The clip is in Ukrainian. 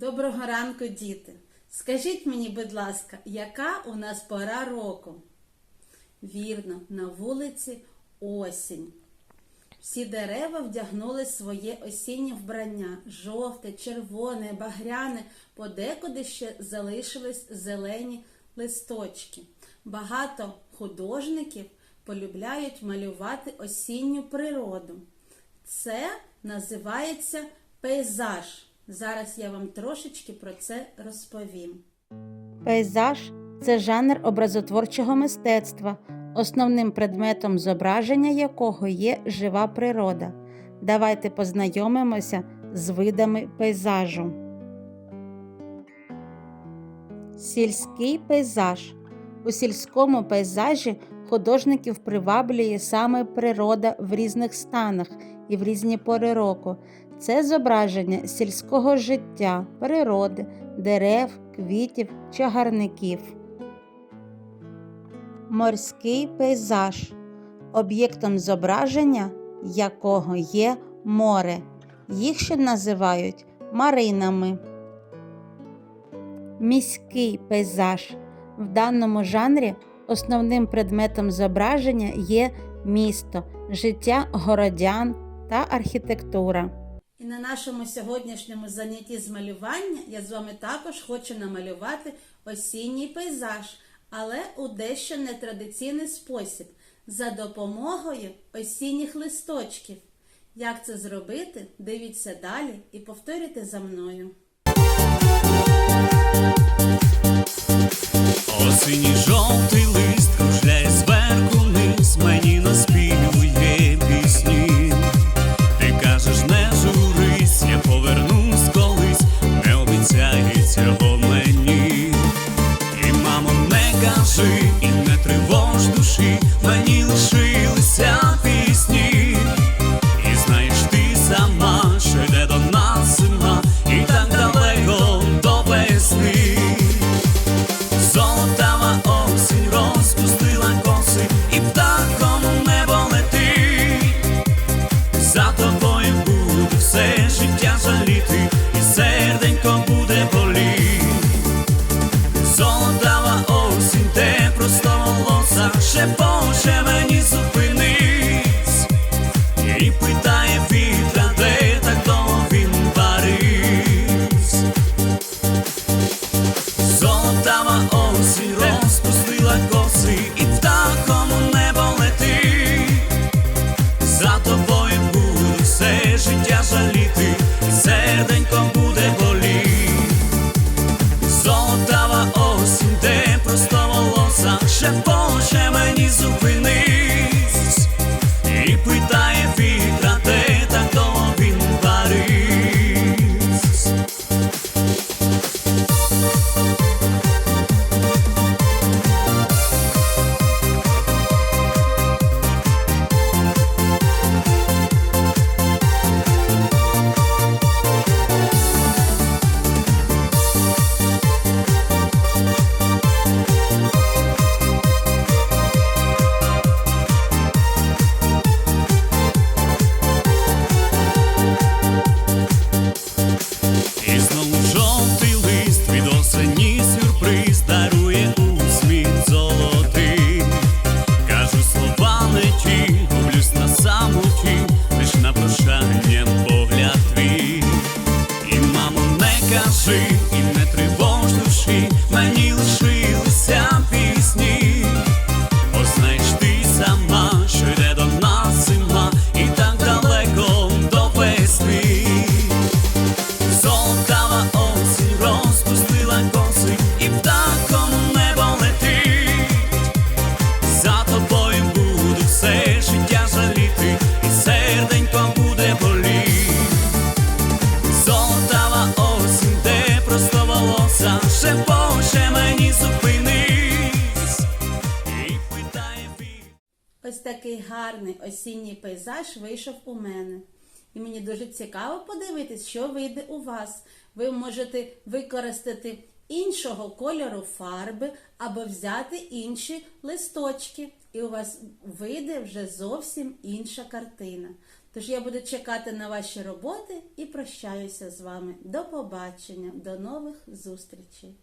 Доброго ранку, діти. Скажіть мені, будь ласка, яка у нас пора року? Вірно, на вулиці осінь. Всі дерева вдягнули своє осіннє вбрання жовте, червоне, багряне, подекуди ще залишились зелені листочки. Багато художників полюбляють малювати осінню природу. Це називається пейзаж. Зараз я вам трошечки про це розповім. Пейзаж це жанр образотворчого мистецтва, основним предметом зображення якого є жива природа. Давайте познайомимося з видами пейзажу. Сільський пейзаж. У сільському пейзажі художників приваблює саме природа в різних станах і в різні пори року. Це зображення сільського життя, природи, дерев, квітів, чагарників. Морський пейзаж, об'єктом зображення якого є море. Їх ще називають маринами. Міський пейзаж. В даному жанрі основним предметом зображення є місто, життя городян та архітектура. І на нашому сьогоднішньому занятті з малювання я з вами також хочу намалювати осінній пейзаж, але у дещо нетрадиційний спосіб за допомогою осінніх листочків. Як це зробити? Дивіться далі і повторюйте за мною. Осінній жовтий лист обіцяй цього мені. І мамо, не кажи, і не тривож душі, І Ось такий гарний осінній пейзаж вийшов у мене. І мені дуже цікаво подивитись, що вийде у вас. Ви можете використати іншого кольору фарби або взяти інші листочки, і у вас вийде вже зовсім інша картина. Тож я буду чекати на ваші роботи і прощаюся з вами. До побачення, до нових зустрічей!